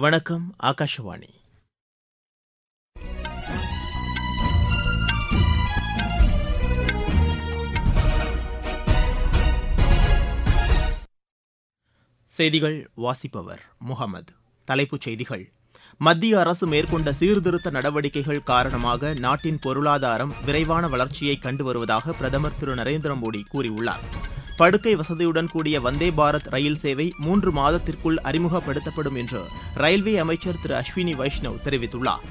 வணக்கம் ஆகாஷவாணி. செய்திகள் வாசிப்பவர் முகமது. தலைப்புச் செய்திகள். மத்திய அரசு மேற்கொண்ட சீர்திருத்த நடவடிக்கைகள் காரணமாக நாட்டின் பொருளாதாரம் விரைவான வளர்ச்சியை கண்டு வருவதாக பிரதமர் திரு. நரேந்திர மோடி கூறியுள்ளார். படுக்கை வசதியுடன் கூடிய வந்தே பாரத் ரயில் சேவை மூன்று மாதத்திற்குள் அறிமுகப்படுத்தப்படும் என்று ரயில்வே அமைச்சர் திரு அஸ்வினி வைஷ்ணவ் தெரிவித்துள்ளார்.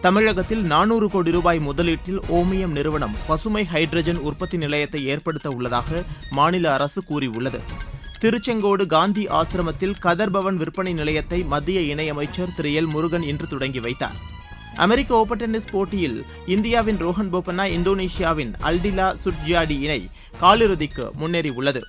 தமிழகத்தில் நானூறு கோடி ரூபாய் முதலீட்டில் ஓமியம் நிறுவனம் பசுமை ஹைட்ரஜன் உற்பத்தி நிலையத்தை ஏற்படுத்த உள்ளதாக மாநில அரசு கூறியுள்ளது. திருச்செங்கோடு காந்தி ஆசிரமத்தில் கதர்பவன் விற்பனை நிலையத்தை மத்திய இணையமைச்சர் திரு எல் முருகன் இன்று தொடங்கி வைத்தார். அமெரிக்க ஓபன் டென்னிஸ் போட்டியில் இந்தியாவின் ரோஹன் போபண்ணா இந்தோனேஷியாவின் அல்டிலா சுட்ஜியாடி இணை காலிறுதிக்கு முன்னேறியுள்ளது.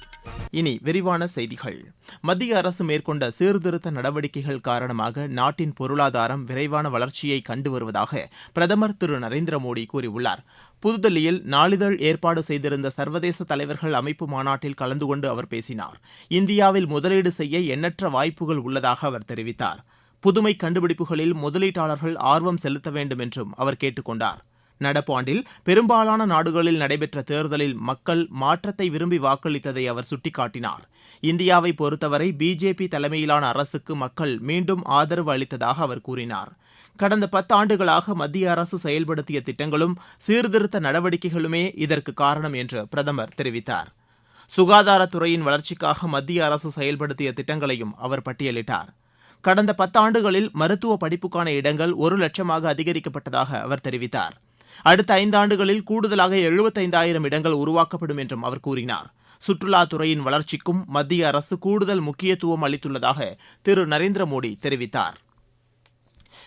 இனி விரிவான செய்திகள். மத்திய அரசு மேற்கொண்ட சீர்திருத்த நடவடிக்கைகள் காரணமாக நாட்டின் பொருளாதாரம் விரைவான வளர்ச்சியை கண்டு வருவதாக பிரதமர் திரு நரேந்திர மோடி கூறியுள்ளார். புதுதில்லியில் நாளிதழ் ஏற்பாடு செய்திருந்த சர்வதேச தலைவர்கள் அமைப்பு மாநாட்டில் கலந்து கொண்டு அவர் பேசினார். இந்தியாவில் முதலீடு செய்ய எண்ணற்ற வாய்ப்புகள் உள்ளதாக அவர் தெரிவித்தார். புதுமை கண்டுபிடிப்புகளில் முதலீட்டாளர்கள் ஆர்வம் செலுத்த வேண்டும் என்றும் அவர் கேட்டுக் கொண்டார் நடப்பாண்டில் பெரும்பாலான நாடுகளில் நடைபெற்ற தேர்தலில் மக்கள் மாற்றத்தை விரும்பி வாக்களித்ததை அவர் சுட்டிக்காட்டினார். இந்தியாவை பொறுத்தவரை பிஜேபி தலைமையிலான அரசுக்கு மக்கள் மீண்டும் ஆதரவு அளித்ததாக அவர் கூறினார். கடந்த பத்தாண்டுகளாக மத்திய அரசு செயல்படுத்திய திட்டங்களும் சீர்திருத்த நடவடிக்கைகளுமே இதற்கு காரணம் என்று பிரதமர் தெரிவித்தார். சுகாதாரத்துறையின் வளர்ச்சிக்காக மத்திய அரசு செயல்படுத்திய திட்டங்களையும் அவர் பட்டியலிட்டார். கடந்த பத்தாண்டுகளில் மருத்துவ படிப்புக்கான இடங்கள் ஒரு லட்சமாக அதிகரிக்கப்பட்டதாக அவர் தெரிவித்தார். அடுத்த ஐந்தாண்டுகளில் கூடுதலாக எழுபத்தைந்தாயிரம் இடங்கள் உருவாக்கப்படும் என்றும் அவர் கூறினார். சுற்றுலாத்துறையின் வளர்ச்சிக்கும் மத்திய அரசு கூடுதல் முக்கியத்துவம் அளித்துள்ளதாக திரு. நரேந்திர மோடி தெரிவித்தார்.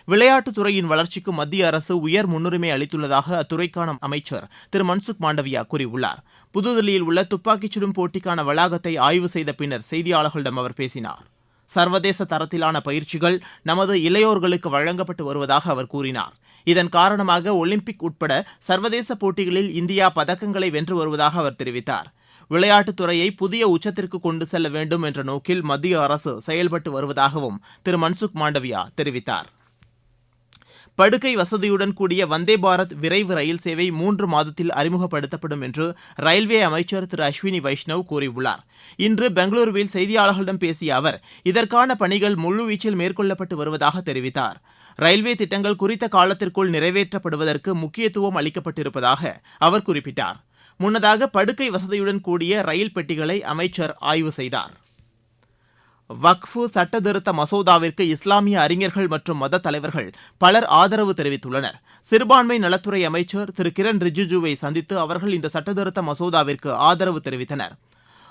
விளையாட்டுத் துறையின் வளர்ச்சிக்கு மத்திய அரசு உயர் முன்னுரிமை அளித்துள்ளதாக அத்துறைக்கான அமைச்சர் திரு. மன்சுக் மாண்டவியா கூறியுள்ளார். புதுதில்லியில் உள்ள துப்பாக்கிச் சுடும் போட்டிக்கான வளாகத்தை ஆய்வு செய்த பின்னர் செய்தியாளர்களிடம் அவர் பேசினார். சர்வதேச தரத்திலான பயிற்சிகள் நமது இளையோர்களுக்கு வழங்கப்பட்டு வருவதாக அவர் கூறினார். இதன் காரணமாக ஒலிம்பிக் உட்பட சர்வதேச போட்டிகளில் இந்தியா பதக்கங்களை வென்று வருவதாக அவர் தெரிவித்தார். விளையாட்டுத் துறையை புதிய உச்சத்திற்கு கொண்டு செல்ல வேண்டும் என்ற நோக்கில் மத்திய அரசு செயல்பட்டு வருவதாகவும் திரு. மன்சுக் மாண்டவியா தெரிவித்தார். படுக்கை வசதியுடன் கூடிய வந்தே பாரத் விரைவு ரயில் சேவை மூன்று மாதத்தில் அறிமுகப்படுத்தப்படும் என்று ரயில்வே அமைச்சர் திரு அஸ்வினி வைஷ்ணவ் கூறியுள்ளார். இன்று பெங்களூருவில் செய்தியாளர்களிடம் பேசிய அவர் இதற்கான பணிகள் முழுவீச்சில் மேற்கொள்ளப்பட்டு வருவதாக தெரிவித்தார். ரயில்வே திட்டங்கள் குறித்த காலத்திற்குள் நிறைவேற்றப்படுவதற்கு முக்கியத்துவம் அளிக்கப்பட்டிருப்பதாக அவர் குறிப்பிட்டார். முன்னதாக படுக்கை வசதியுடன் கூடிய ரயில் பெட்டிகளை அமைச்சர் ஆய்வு செய்தார். வக்ஃபு சட்டத்திருத்த மசோதாவிற்கு இஸ்லாமிய அறிஞர்கள் மற்றும் மத தலைவர்கள் பலர் ஆதரவு தெரிவித்துள்ளனர். சிறுபான்மை நலத்துறை அமைச்சர் திரு. கிரண் ரிஜிஜுவை சந்தித்து அவர்கள் இந்த சட்டத்திருத்த மசோதாவிற்கு ஆதரவு தெரிவித்தனர்.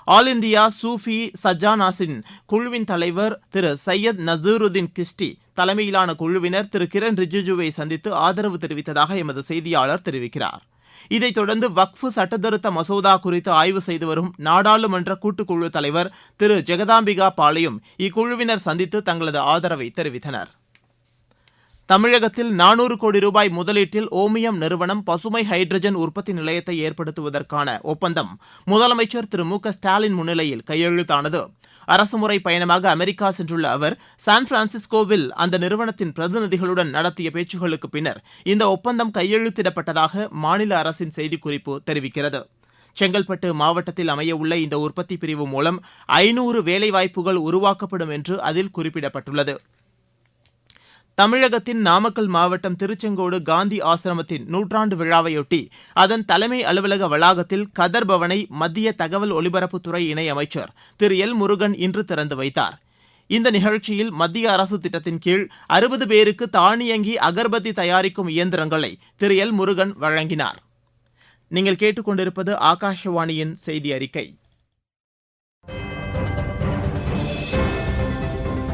ஆல் இந்தியா சூஃபி சஜானாசின் குழுவின் தலைவர் திரு. சையத் நசீருதீன் கிஸ்டி தலைமையிலான குழுவினர் திரு. கிரண் ரிஜிஜுவை சந்தித்து ஆதரவு தெரிவித்ததாக எமது செய்தியாளர் தெரிவிக்கிறார். இதைத் தொடர்ந்து வக்ஃபு சட்டத்திருத்த மசோதா குறித்து ஆய்வு செய்து வரும் நாடாளுமன்ற கூட்டுக்குழு தலைவர் திரு. ஜெகதாம்பிகா பாலையும் இக்குழுவினர் சந்தித்து தங்களது ஆதரவை தெரிவித்தனர். தமிழகத்தில் நானூறு கோடி ரூபாய் முதலீட்டில் ஓமியம் நிறுவனம் பசுமை ஹைட்ரஜன் உற்பத்தி நிலையத்தை ஏற்படுத்துவதற்கான ஒப்பந்தம் முதலமைச்சர் திரு. மு. க. ஸ்டாலின் முன்னிலையில் கையெழுத்தானது. அரசுமுறை பயணமாக அமெரிக்கா சென்றுள்ள அவர் சான் பிரான்சிஸ்கோவில் அந்த நிறுவனத்தின் பிரதிநிதிகளுடன் நடத்திய பேச்சுகளுக்கு பின்னர் இந்த ஒப்பந்தம் கையெழுத்திடப்பட்டதாக மாநில அரசின் செய்திக்குறிப்பு தெரிவிக்கிறது. செங்கல்பட்டு மாவட்டத்தில் அமையவுள்ள இந்த உற்பத்தி பிரிவு மூலம் ஐநூறு வேலைவாய்ப்புகள் உருவாக்கப்படும் என்று அதில் குறிப்பிடப்பட்டுள்ளது. தமிழகத்தின் நாமக்கல் மாவட்டம் திருச்செங்கோடு காந்தி ஆசிரமத்தின் நூற்றாண்டு விழாவையொட்டி அதன் தலைமை அலுவலக வளாகத்தில் கதர் பவனை மத்திய தகவல் ஒலிபரப்புத்துறை இணை அமைச்சர் திரு எல் முருகன் இன்று திறந்து வைத்தார். இந்த நிகழ்ச்சியில் மத்திய அரசு திட்டத்தின் கீழ் அறுபது பேருக்கு தானியங்கி அகர்பத்தி தயாரிக்கும் இயந்திரங்களை திரு எல் முருகன் வழங்கினார். நீங்கள் கேட்டுக்கொண்டிருப்பது ஆகாஷவாணியின் செய்தி அறிக்கை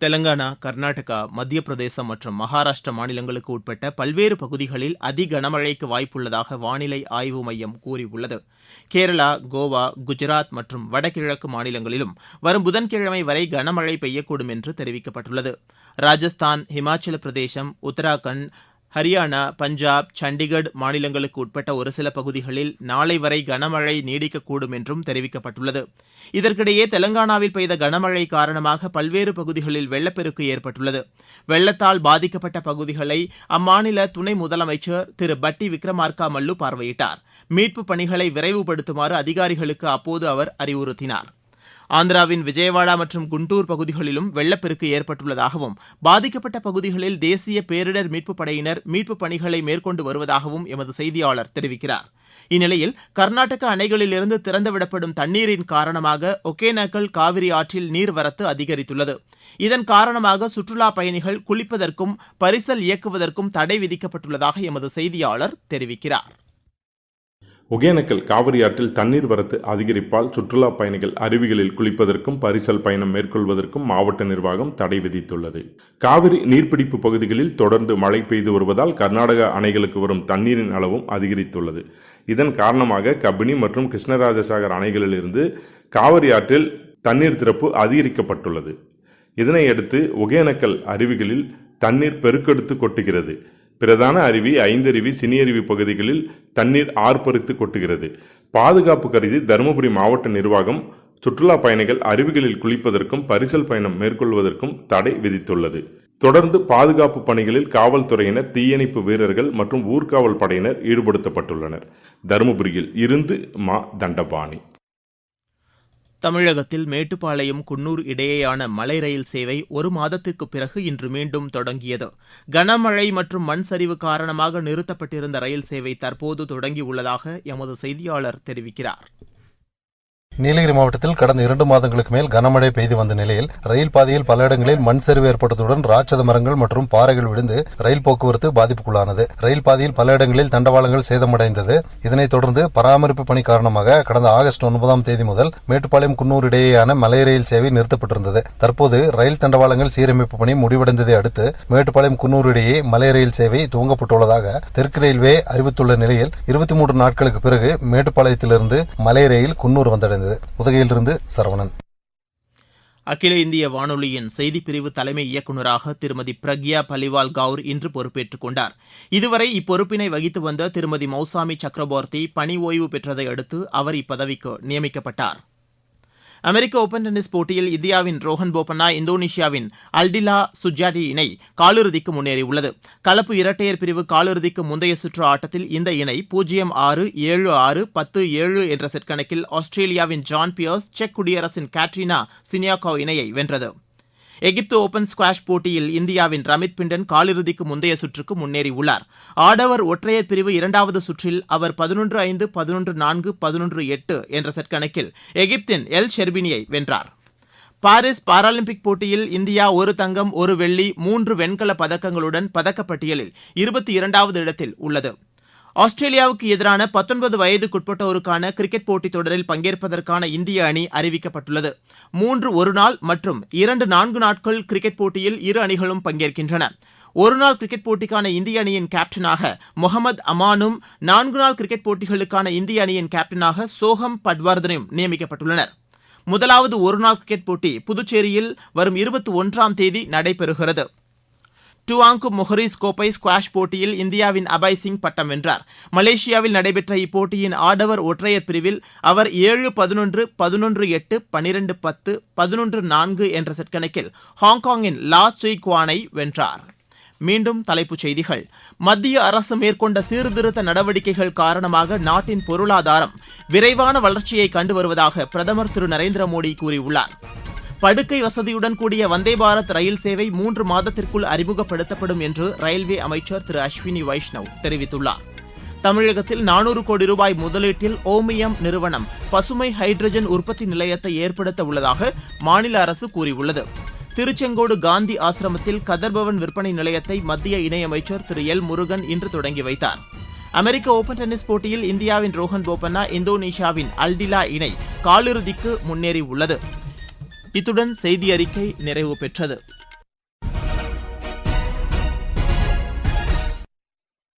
தெலங்கானா கர்நாடகா மத்திய பிரதேசம் மற்றும் மகாராஷ்டிர மாநிலங்களுக்கு உட்பட்ட பல்வேறு பகுதிகளில் அதி கனமழைக்கு வாய்ப்புள்ளதாக வானிலை ஆய்வு மையம் கூறியுள்ளது. கேரளா கோவா குஜராத் மற்றும் வடகிழக்கு மாநிலங்களிலும் வரும் புதன்கிழமை வரை கனமழை பெய்யக்கூடும் என்று தெரிவிக்கப்பட்டுள்ளது. ராஜஸ்தான் ஹிமாச்சல பிரதேசம் உத்தராகண்ட் ஹரியானா பஞ்சாப் சண்டிகர் மாநிலங்களுக்கு உட்பட்ட ஒரு சில பகுதிகளில் நாளை வரை கனமழை நீடிக்கக்கூடும் என்றும் தெரிவிக்கப்பட்டுள்ளது. இதற்கிடையே தெலங்கானாவில் பெய்த கனமழை காரணமாக பல்வேறு பகுதிகளில் வெள்ளப்பெருக்கு ஏற்பட்டுள்ளது. வெள்ளத்தால் பாதிக்கப்பட்ட பகுதிகளை அம்மாநில துணை முதலமைச்சர் திரு. பட்டி விக்ரமார்கா மல்லு பார்வையிட்டார். மீட்புப் பணிகளை விரைவுபடுத்துமாறு அதிகாரிகளுக்கு அப்போது அவர் அறிவுறுத்தினார். ஆந்திராவின் விஜயவாடா மற்றும் குண்டூர் பகுதிகளிலும் வெள்ளப்பெருக்கு ஏற்பட்டுள்ளதாகவும் பாதிக்கப்பட்ட பகுதிகளில் தேசிய பேரிடர் மீட்புப் படையினர் மீட்புப் பணிகளை மேற்கொண்டு வருவதாகவும் எமது செய்தியாளர் தெரிவிக்கிறார். இந்நிலையில் கர்நாடக அணைகளிலிருந்து திறந்துவிடப்படும் தண்ணீரின் காரணமாக ஒகேனக்கல் காவிரி ஆற்றில் நீர்வரத்து அதிகரித்துள்ளது. இதன் காரணமாக சுற்றுலாப் பயணிகள் குளிப்பதற்கும் பரிசல் இயக்குவதற்கும் தடை விதிக்கப்பட்டுள்ளதாக எமது செய்தியாளர் தெரிவிக்கிறார். ஒகேனக்கல் காவிரி ஆற்றில் தண்ணீர் வரத்து அதிகரிப்பால் சுற்றுலா பயணிகள் அருவிகளில் குளிப்பதற்கும் பரிசல் பயணம் மேற்கொள்வதற்கும் மாவட்ட நிர்வாகம் தடை விதித்துள்ளது. காவிரி நீர்பிடிப்பு பகுதிகளில் தொடர்ந்து மழை பெய்து வருவதால் கர்நாடக அணைகளுக்கு வரும் தண்ணீரின் அளவும் அதிகரித்துள்ளது. இதன் காரணமாக கபினி மற்றும் கிருஷ்ணராஜசாகர் அணைகளிலிருந்து காவிரி ஆற்றில் தண்ணீர் திறப்பு அதிகரிக்கப்பட்டுள்ளது. இதனையடுத்து ஒகேனக்கல் அருவிகளில் தண்ணீர் பெருக்கெடுத்து கொட்டுகிறது. பிரதான அருவி ஐந்தருவி சினியருவி பகுதிகளில் தண்ணீர் ஆர்ப்பரித்து கொட்டுகிறது. பாதுகாப்பு கருதி தருமபுரி மாவட்ட நிர்வாகம் சுற்றுலா பயணிகள் அருவிகளில் குளிப்பதற்கும் பரிசல் பயணம் மேற்கொள்வதற்கும் தடை விதித்துள்ளது. தொடர்ந்து பாதுகாப்பு பணிகளில் காவல்துறையினர் தீயணைப்பு வீரர்கள் மற்றும் ஊர்காவல் படையினர் ஈடுபடுத்தப்பட்டுள்ளனர். தருமபுரியில் இருந்து மா தண்டபாணி. தமிழகத்தில் மேட்டுப்பாளையம் குன்னூர் இடையேயான மலை ரயில் சேவை ஒரு மாதத்திற்கு பிறகு இன்று மீண்டும் தொடங்கியது. கனமழை மற்றும் மண் சரிவு காரணமாக நிறுத்தப்பட்டிருந்த ரயில் சேவை தற்போது தொடங்கியுள்ளதாக எமது செய்தியாளர் தெரிவிக்கிறார். நீலகிரி மாவட்டத்தில் கடந்த இரண்டு மாதங்களுக்கு மேல் கனமழை பெய்து வந்த நிலையில் ரயில் பாதையில் பல இடங்களில் மண் சரிவு ஏற்பட்டதுடன் ராட்சத மரங்கள் மற்றும் பாறைகள் விழுந்து ரயில் போக்குவரத்து பாதிப்புக்குள்ளானது. ரயில் பாதையில் பல இடங்களில் தண்டவாளங்கள் சேதமடைந்தது. இதனைத் தொடர்ந்து பராமரிப்பு பணி காரணமாக கடந்த ஆகஸ்ட் ஒன்பதாம் தேதி முதல் மேட்டுப்பாளையம் குன்னூர் இடையேயான மலை ரயில் சேவை நிறுத்தப்பட்டிருந்தது. தற்போது ரயில் தண்டவாளங்கள் சீரமைப்பு பணி முடிவடைந்ததை அடுத்து மேட்டுப்பாளையம் குன்னூர் இடையே மலை ரயில் சேவை துவங்கப்பட்டுள்ளதாக தெற்கு ரயில்வே அறிவித்துள்ள நிலையில் இருபத்தி மூன்று நாட்களுக்கு பிறகு மேட்டுப்பாளையத்திலிருந்து மலை ரயில் குன்னூர் வந்தடைந்தது. உதகையிலிருந்து சரவணன். அகில இந்திய வானொலியின் செய்திப்பிரிவு தலைமை இயக்குநராக திருமதி பிரக்யா பலிவால் கவுர் இன்று பொறுப்பேற்றுக் கொண்டார். இதுவரை இப்பொறுப்பினை வகித்து வந்த திருமதி மௌசாமி சக்கரவர்த்தி பணி ஓய்வு பெற்றதை அடுத்து அவர் இப்பதவிக்கு நியமிக்கப்பட்டார். அமெரிக்க ஓபன் டென்னிஸ் போட்டியில் இந்தியாவின் ரோஹன் போபண்ணா இந்தோனேஷியாவின் அல்டிலா சுஜாடி இணை காலிறுதிக்கு முன்னேறியுள்ளது. கலப்பு இரட்டையர் பிரிவு காலிறுதிக்கு முந்தைய சுற்று ஆட்டத்தில் இந்த இணை பூஜ்ஜியம் ஆறு ஏழு ஆறு பத்து ஏழு என்ற செட் கணக்கில் ஆஸ்திரேலியாவின் ஜான் பியர்ஸ் செக் குடியரசின் கேட்ரினா சினியாகோ இணையை வென்றது. எகிப்து ஓபன் ஸ்குவாஷ் போட்டியில் இந்தியாவின் ரமித் பிண்டன் காலிறுதிக்கு முந்தைய சுற்றுக்கு முன்னேறியுள்ளார். ஆடவர் ஒற்றையர் பிரிவு இரண்டாவது சுற்றில் அவர் பதினொன்று ஐந்து பதினொன்று நான்கு பதினொன்று எட்டு என்ற செட் கணக்கில் எகிப்தின் எல் ஷெர்பினியை வென்றார். பாரிஸ் பாராலிம்பிக் போட்டியில் இந்தியா ஒரு தங்கம் ஒரு வெள்ளி மூன்று வெண்கல பதக்கங்களுடன் பதக்கப்பட்டியலில் இருபத்தி இரண்டாவது இடத்தில் உள்ளது. ஆஸ்திரேலியாவுக்கு எதிரான பத்தொன்பது வயதுக்குட்பட்டோருக்கான கிரிக்கெட் போட்டித் தொடரில் பங்கேற்பதற்கான இந்திய அணி அறிவிக்கப்பட்டுள்ளது. மூன்று ஒருநாள் மற்றும் இரண்டு நான்கு நாட்கள் கிரிக்கெட் போட்டியில் இரு அணிகளும் பங்கேற்கின்றன. ஒருநாள் கிரிக்கெட் போட்டிக்கான இந்திய அணியின் கேப்டனாக முகமது அமானும் நான்கு நாள் கிரிக்கெட் போட்டிகளுக்கான இந்திய அணியின் கேப்டனாக சோஹம் பட்வர்தனும் நியமிக்கப்பட்டுள்ளனர். முதலாவது ஒருநாள் கிரிக்கெட் போட்டி புதுச்சேரியில் வரும் இருபத்தி ஒன்றாம் தேதி நடைபெறுகிறது. டுவாங்கு மொஹரிஸ் கோப்பை ஸ்குவாஷ் போட்டியில் இந்தியாவின் அபய் சிங் பட்டம் வென்றார். மலேசியாவில் நடைபெற்ற இப்போட்டியின் ஆடவர் ஒற்றையர் பிரிவில் அவர் ஏழு பதினொன்று பதினொன்று எட்டு பனிரெண்டு பத்து பதினொன்று நான்கு என்ற செட் கணக்கில் ஹாங்காங்கின் லா சுய் குவானை வென்றார். மீண்டும் தலைப்புச் செய்திகள். மத்திய அரசு மேற்கொண்ட சீர்திருத்த நடவடிக்கைகள் காரணமாக நாட்டின் பொருளாதாரம் விரைவான வளர்ச்சியை கண்டு வருவதாக பிரதமர் திரு நரேந்திர மோடி கூறியுள்ளார். படுக்கை வசதியுடன் கூடிய வந்தே பாரத் ரயில் சேவை மூன்று மாதத்திற்குள் அறிமுகப்படுத்தப்படும் என்று ரயில்வே அமைச்சர் திரு அஸ்வினி வைஷ்ணவ் தெரிவித்துள்ளார். தமிழகத்தில் நானூறு கோடி ரூபாய் முதலீட்டில் ஓமியம் நிறுவனம் பசுமை ஹைட்ரஜன் உற்பத்தி நிலையத்தை ஏற்படுத்த உள்ளதாக மாநில அரசு கூறியுள்ளது. திருச்செங்கோடு காந்தி ஆசிரமத்தில் கதர்பவன் விற்பனை நிலையத்தை மத்திய இணையமைச்சர் திரு எல் முருகன் இன்று தொடங்கி வைத்தார். அமெரிக்க ஓபன் டென்னிஸ் போட்டியில் இந்தியாவின் ரோஹன் போபண்ணா இந்தோனேஷியாவின் அல்டிலா இணை காலிறுதிக்கு முன்னேறியுள்ளது. இத்துடன் செய்தி அறிக்கை நிறைவு பெற்றது.